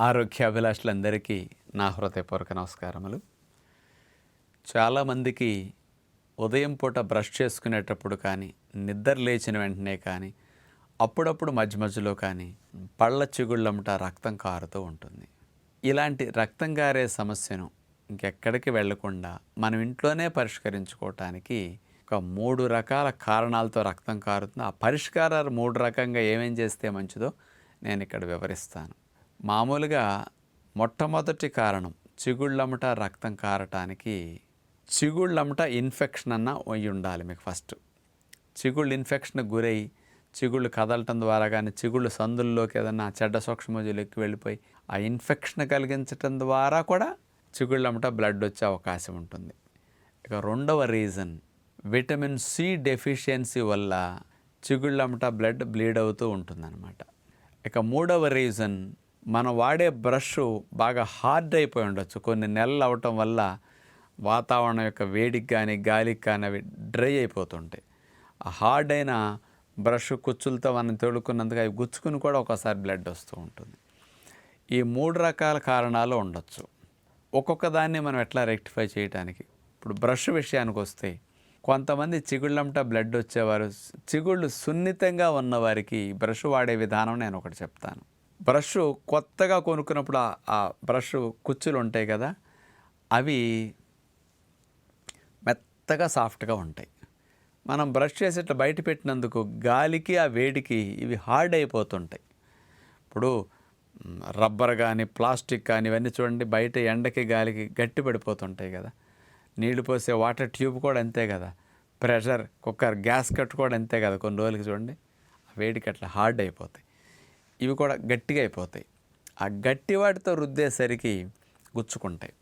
ఆరోగ్యాభిలాషులందరికీ నా హృదయపూర్వక నమస్కారములు. చాలామందికి ఉదయం పూట బ్రష్ చేసుకునేటప్పుడు కానీ నిద్ర లేచిన వెంటనే కానీ అప్పుడప్పుడు మధ్య మధ్యలో కానీ పళ్ళ చిగుళ్ళమ్మట రక్తం కారుతూ ఉంటుంది. ఇలాంటి రక్తం కారే సమస్యను ఇంకెక్కడికి వెళ్ళకుండా మనం ఇంట్లోనే పరిష్కరించుకోవటానికి ఒక మూడు రకాల కారణాలతో రక్తం కారుతుంది. ఆ పరిష్కారాలు మూడు రకంగా ఏమేం చేస్తే మంచిదో నేను ఇక్కడ వివరిస్తాను. మామూలుగా మొట్టమొదటి కారణం చిగుళ్ళమట రక్తం కారటానికి చిగుళ్ళమట ఇన్ఫెక్షన్ అన్న అయి ఉండాలి మీకు ఫస్ట్. చిగుళ్ళు ఇన్ఫెక్షన్ గురై చిగుళ్ళు కదలటం ద్వారా కానీ చిగుళ్ళు సందుల్లోకి ఏదన్నా చెడ్డ సూక్ష్మజీలకి ఎక్కువ వెళ్ళిపోయి ఆ ఇన్ఫెక్షన్ కలిగించటం ద్వారా కూడా చిగుళ్ళమట బ్లడ్ వచ్చే అవకాశం ఉంటుంది. ఇక రెండవ రీజన్ విటమిన్ సి డెఫిషియన్సీ వల్ల చిగుళ్ళమట బ్లడ్ బ్లీడ్ అవుతూ ఉంటుందన్నమాట. ఇక మూడవ రీజన్ మనం వాడే బ్రష్ బాగా హార్డ్ అయిపోయి ఉండొచ్చు. కొన్ని నెలలు అవటం వల్ల వాతావరణం యొక్క వేడికి కానీ గాలికి కానీ అవి డ్రై అయిపోతుంటాయి. ఆ హార్డ్ అయిన బ్రష్ కుచ్చులతో మనం తోడుకున్నందుకు అవి గుచ్చుకుని కూడా ఒకసారి బ్లడ్ వస్తూ ఉంటుంది. ఈ మూడు రకాల కారణాలు ఉండొచ్చు. ఒక్కొక్క దాన్ని మనం ఎట్లా రెక్టిఫై చేయడానికి ఇప్పుడు బ్రష్ విషయానికి వస్తే కొంతమంది చిగుళ్ళంట బ్లడ్ వచ్చేవారు. చిగుళ్ళు సున్నితంగా ఉన్నవారికి బ్రష్ వాడే విధానం నేను ఒకటి చెప్తాను. బ్రష్ కొత్తగా కొనుక్కున్నప్పుడు ఆ- బ్రష్ కుచ్చులు ఉంటాయి కదా అవి మెత్తగా సాఫ్ట్గా ఉంటాయి. మనం బ్రష్ చేసేట్లా బయట పెట్టినందుకు గాలికి ఆ వేడికి ఇవి హార్డ్ అయిపోతుంటాయి. ఇప్పుడు రబ్బర్ కానీ ప్లాస్టిక్ కానీ ఇవన్నీ చూడండి బయట ఎండకి గాలికి గట్టి పడిపోతుంటాయి కదా. నీళ్ళు పోసే వాటర్ ట్యూబ్ కూడా అంతే కదా. ప్రెషర్ కుక్కర్ గ్యాస్ కట్ కూడా అంతే కదా కొన్ని రోజులకి చూడండి. ఆ వేడికి అట్లా హార్డ్ అయిపోతాయి. ఇవి కూడా గట్టిగా అయిపోతాయి ఆ గట్టి వాటితో రుద్దేసరికి గుచ్చుకుంటాయి.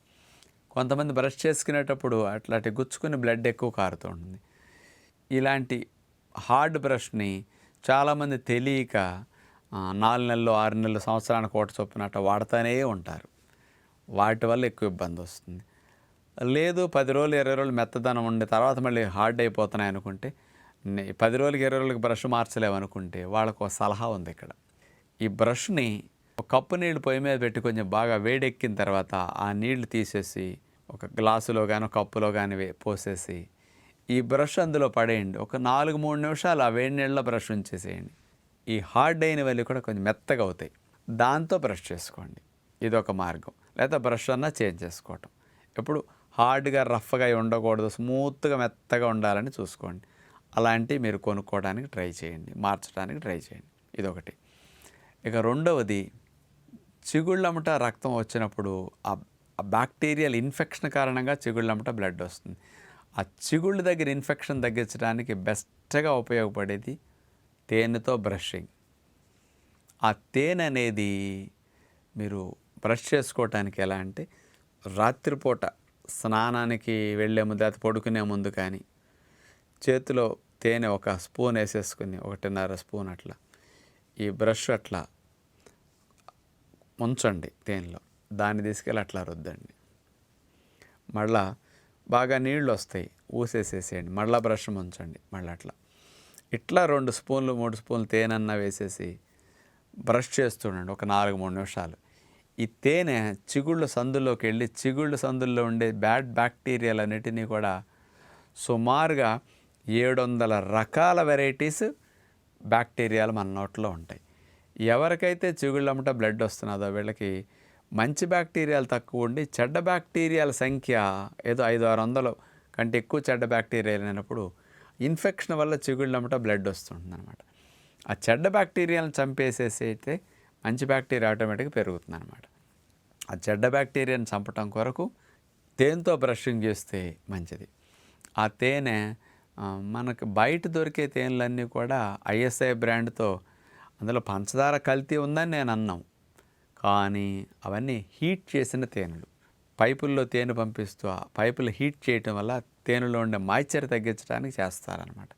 కొంతమంది బ్రష్ చేసుకునేటప్పుడు అట్లాంటి గుచ్చుకుని బ్లడ్ ఎక్కువ కారుతూ ఉంటుంది. ఇలాంటి హార్డ్ బ్రష్ని చాలామంది తెలియక నాలుగు నెలలు ఆరు నెలలు సంవత్సరానికి ఒకటి చొప్పున అట్లా వాడుతూనే ఉంటారు. వాటి వల్ల ఎక్కువ ఇబ్బంది వస్తుంది. లేదు పది రోజులు ఇరవై రోజులు మెత్తదనం ఉండి తర్వాత మళ్ళీ హార్డ్ అయిపోతున్నాయి అనుకుంటే పది రోజులకి ఇరవై రోజులకి బ్రష్ మార్చలేము అనుకుంటే వాళ్ళకు ఒక సలహా ఉంది ఇక్కడ. ఈ బ్రష్ని ఒక కప్పు నీళ్ళు పొయ్యి మీద పెట్టి కొంచెం బాగా వేడెక్కిన తర్వాత ఆ నీళ్ళు తీసేసి ఒక గ్లాసులో కానీ ఒక కప్పులో కానీ పోసేసి ఈ బ్రష్ అందులో పడేయండి. ఒక నాలుగు మూడు నిమిషాలు ఆ వేడి నీళ్ళలో బ్రష్ ఉంచేసేయండి. ఈ హార్డ్ అయినవన్నీ కూడా కొంచెం మెత్తగా అవుతాయి. దాంతో బ్రష్ చేసుకోండి. ఇది ఒక మార్గం. లేదా బ్రష్ అన్నా చేంజ్ చేసుకోవటం. ఎప్పుడు హార్డ్గా రఫ్గా అయి ఉండకూడదు. స్మూత్గా మెత్తగా ఉండాలని చూసుకోండి. అలాంటివి మీరు కొనుక్కోవడానికి ట్రై చేయండి. మార్చడానికి ట్రై చేయండి. ఇదొకటి. ఇక రెండవది చిగుళ్ళమట రక్తం వచ్చినప్పుడు ఆ బ్యాక్టీరియల్ ఇన్ఫెక్షన్ కారణంగా చిగుళ్ళమట బ్లడ్ వస్తుంది. ఆ చిగుళ్ళ దగ్గర ఇన్ఫెక్షన్ తగ్గించడానికి బెస్ట్గా ఉపయోగపడేది తేనెతో బ్రషింగ్. ఆ తేనె అనేది మీరు బ్రష్ చేసుకోవటానికి ఎలా అంటే రాత్రిపూట స్నానానికి వెళ్ళే ముందు అది పడుకునే ముందు కానీ చేతిలో తేనె ఒక స్పూన్ వేసేసుకుని ఒకటిన్నర స్పూన్ అట్లా ఈ బ్రష్ అట్లా ఉంచండి తేనెలో. దాన్ని తీసుకెళ్ళి అట్లా రుద్దండి. మళ్ళా బాగా నీళ్ళు వస్తాయి ఊసేసేసేయండి. మళ్ళా బ్రష్ ఉంచండి మళ్ళీ అట్లా. ఇట్లా రెండు స్పూన్లు మూడు స్పూన్లు తేనెన్న వేసేసి బ్రష్ చేస్తుండండి ఒక నాలుగు మూడు నిమిషాలు. ఈ తేనె చిగుళ్ళ సందుల్లోకి వెళ్ళి చిగుళ్ళ సందుల్లో ఉండే బ్యాడ్ బ్యాక్టీరియాలన్నిటినీ కూడా సుమారుగా ఏడు వందల రకాల వెరైటీస్ బ్యాక్టీరియాలు మన నోట్లో ఉంటాయి. ఎవరికైతే చిగుళ్ళమ్మట బ్లడ్ వస్తున్నదో వీళ్ళకి మంచి బ్యాక్టీరియాలు తక్కువ ఉండి చెడ్డ బ్యాక్టీరియాల సంఖ్య ఏదో ఐదు ఆరు వందలు కంటే ఎక్కువ చెడ్డ బ్యాక్టీరియాలు అయినప్పుడు ఇన్ఫెక్షన్ వల్ల చిగుళ్ళమ్మట బ్లడ్ వస్తుంటుంది అనమాట ఆ చెడ్డ బ్యాక్టీరియాలను చంపేసేసి అయితే మంచి బ్యాక్టీరియా ఆటోమేటిక్గా పెరుగుతుంది అనమాట ఆ చెడ్డ బ్యాక్టీరియాని చంపటం కొరకు తేనెతో బ్రషింగ్ చేస్తే మంచిది. ఆ తేనె మనకు బయట దొరికే తేనెలన్నీ కూడా ఐఎస్ఐ బ్రాండ్తో అందులో పంచదార కల్తీ ఉందని నేను అన్నాం. కానీ అవన్నీ హీట్ చేసిన తేనెలు. పైపుల్లో తేనె పంపిస్తూ ఆ పైపులు హీట్ చేయటం వల్ల తేనెలో ఉండే మాయిశ్చర్ తగ్గించడానికి చేస్తారనమాట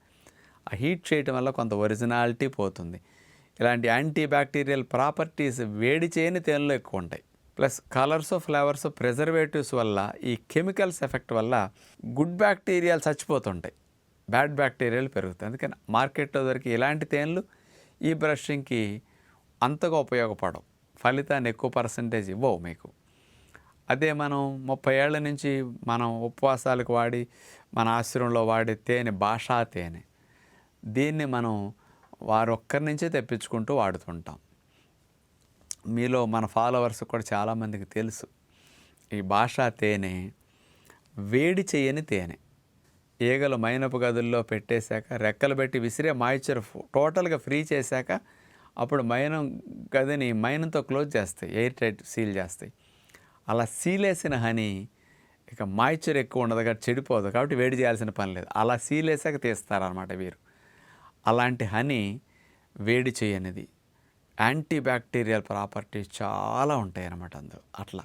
ఆ హీట్ చేయటం వల్ల కొంత ఒరిజినాలిటీ పోతుంది. ఇలాంటి యాంటీ బ్యాక్టీరియల్ ప్రాపర్టీస్ వేడి చేయని తేనెలో ఎక్కువ ఉంటాయి. ప్లస్ కలర్స్ ఫ్లేవర్స్ ప్రిజర్వేటివ్స్ వల్ల ఈ కెమికల్స్ ఎఫెక్ట్ వల్ల గుడ్ బ్యాక్టీరియాలు చచ్చిపోతుంటాయి. బ్యాడ్ బ్యాక్టీరియాలు పెరుగుతాయి. అందుకని మార్కెట్లో దొరికి ఇలాంటి తేనెలు ఈ బ్రషింగ్కి అంతగా ఉపయోగపడవు. ఫలితాన్ని ఎక్కువ పర్సంటేజ్ ఇవ్వవు మీకు. అదే మనం ముప్పై ఏళ్ళ నుంచి మనం ఉపవాసాలకు వాడి మన ఆశ్రమంలో వాడే తేనె భాషా తేనె. దీన్ని మనం వారొక్కరి నుంచే తెప్పించుకుంటూ వాడుతుంటాం. మీలో మన ఫాలోవర్స్ కూడా చాలామందికి తెలుసు. ఈ భాషా తేనె వేడి చేయని తేనె. ఈగలు మైనపు గదుల్లో పెట్టేశాక రెక్కలు పెట్టి విసిరే మాయిశ్చర్ టోటల్గా ఫ్రీ చేశాక అప్పుడు మైనం గదిని మైనంతో క్లోజ్ చేస్తాయి ఎయిర్ టైట్ సీల్ చేస్తాయి. అలా సీల్ వేసిన హనీ ఇక మాయిశ్చర్ ఎక్కువ ఉండదు కాబట్టి చెడిపోదు. కాబట్టి వేడి చేయాల్సిన పని లేదు. అలా సీల్ వేసాక తీస్తారనమాట వీరు. అలాంటి హనీ వేడి చేయనిది యాంటీ బ్యాక్టీరియల్ ప్రాపర్టీస్ చాలా ఉంటాయి అన్నమాట అందులో. అట్లా.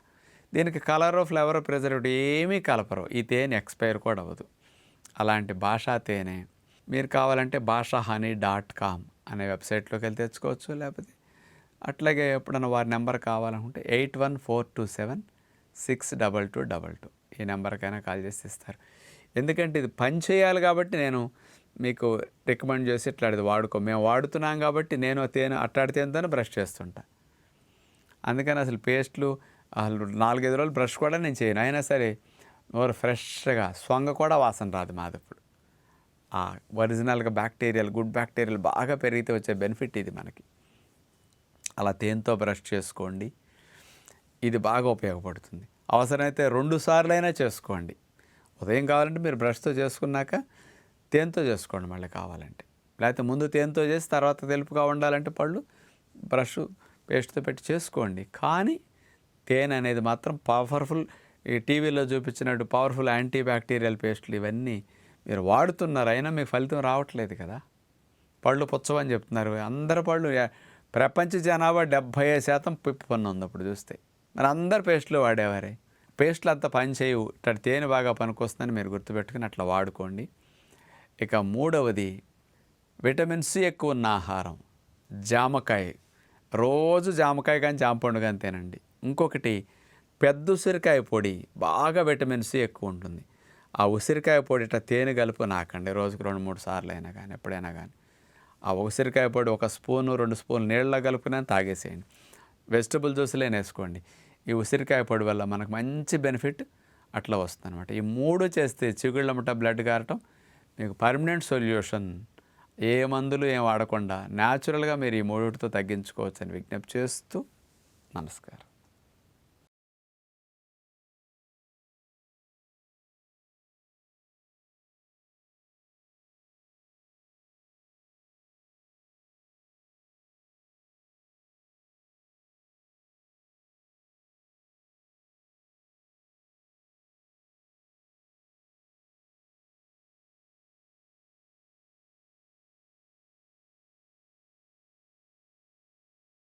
దీనికి కలర్ ఫ్లేవర్ ప్రిజర్వేటివ్ ఏమీ కలపరు. ఈ తేనె ఎక్స్పైర్ కూడా అవ్వదు. అలాంటి భాషా తేనె. మీరు కావాలంటే భాషా హనీ డాట్ కామ్ అనే వెబ్సైట్లోకి వెళ్ళి తెచ్చుకోవచ్చు. లేకపోతే అట్లాగే ఎప్పుడన్నా వారి నెంబర్ కావాలనుకుంటే eight one four two seven six double two double two ఈ నెంబర్కైనా కాల్ చేసి ఇస్తారు. ఎందుకంటే ఇది పని చేయాలి కాబట్టి నేను మీకు రికమెండ్ చేసి ఇట్లా ఇది వాడుకో మేము వాడుతున్నాం కాబట్టి నేను తేనె అట్టాడి తేనెతోనే బ్రష్ చేస్తుంటా. అందుకని అసలు పేస్ట్లు అసలు నాలుగైదు రోజులు బ్రష్ కూడా నేను చేయను. అయినా సరే నోరు ఫ్రెష్గా సొంగ కూడా వాసన రాదు మాది ఇప్పుడు ఆ ఒరిజినల్గా బ్యాక్టీరియల్ గుడ్ బ్యాక్టీరియల్ బాగా పెరిగితే వచ్చే బెనిఫిట్ ఇది మనకి. అలా తేనెతో బ్రష్ చేసుకోండి. ఇది బాగా ఉపయోగపడుతుంది. అవసరమైతే రెండు సార్లైనా చేసుకోండి. ఉదయం కావాలంటే మీరు బ్రష్తో చేసుకున్నాక తేనెతో చేసుకోండి మళ్ళీ కావాలంటే. లేకపోతే ముందు తేనెతో చేసి తర్వాత తెలుపుగా ఉండాలంటే పళ్ళు బ్రష్ పేస్ట్తో పెట్టి చేసుకోండి. కానీ తేనె అనేది మాత్రం పవర్ఫుల్ ఈ టీవీలో చూపించినట్టు పవర్ఫుల్ యాంటీ బ్యాక్టీరియల్ పేస్ట్లు ఇవన్నీ మీరు వాడుతున్నారు. అయినా మీకు ఫలితం రావట్లేదు కదా. పళ్ళు పుచ్చవని చెప్తున్నారు. అందరి పళ్ళు ప్రపంచ జనాభా డెబ్భై ఐదు శాతం పిప్పి పన్ను ఉంది అప్పుడు చూస్తే. మరి అందరు పేస్ట్లు వాడేవారే? పేస్ట్లు అంత పని చేయవు. ఇట్లా తేనె బాగా పనికొస్తుందని మీరు గుర్తుపెట్టుకుని అట్లా వాడుకోండి. ఇక మూడవది విటమిన్ సి ఎక్కువ ఉన్న ఆహారం జామకాయ. రోజు జామకాయ కానీ జామపండు కానీ తినండి. ఇంకొకటి పెద్ద ఉసిరికాయ పొడి బాగా విటమిన్ సి ఎక్కువ ఉంటుంది. ఆ ఉసిరికాయ పొడి ఇట్లా తేనె కలుపు నాకండి రోజుకు రెండు మూడు సార్లు అయినా కానీ ఎప్పుడైనా కానీ. ఆ ఉసిరికాయ పొడి ఒక స్పూను రెండు స్పూన్లు నీళ్ళలో కలుపుకునే తాగేసేయండి. వెజిటబుల్ జ్యూస్లే వేసుకోండి ఈ ఉసిరికాయ పొడి వల్ల మనకు మంచి బెనిఫిట్ అట్లా వస్తుంది అనమాట ఈ మూడు చేస్తే చిగుళ్ళమట బ్లడ్ కారటం మీకు పర్మనెంట్ సొల్యూషన్. ఏ మందులు ఏం వాడకుండా న్యాచురల్గా మీరు ఈ మూడుతో తగ్గించుకోవచ్చు అని విజ్ఞప్తి చేస్తూ నమస్కారం.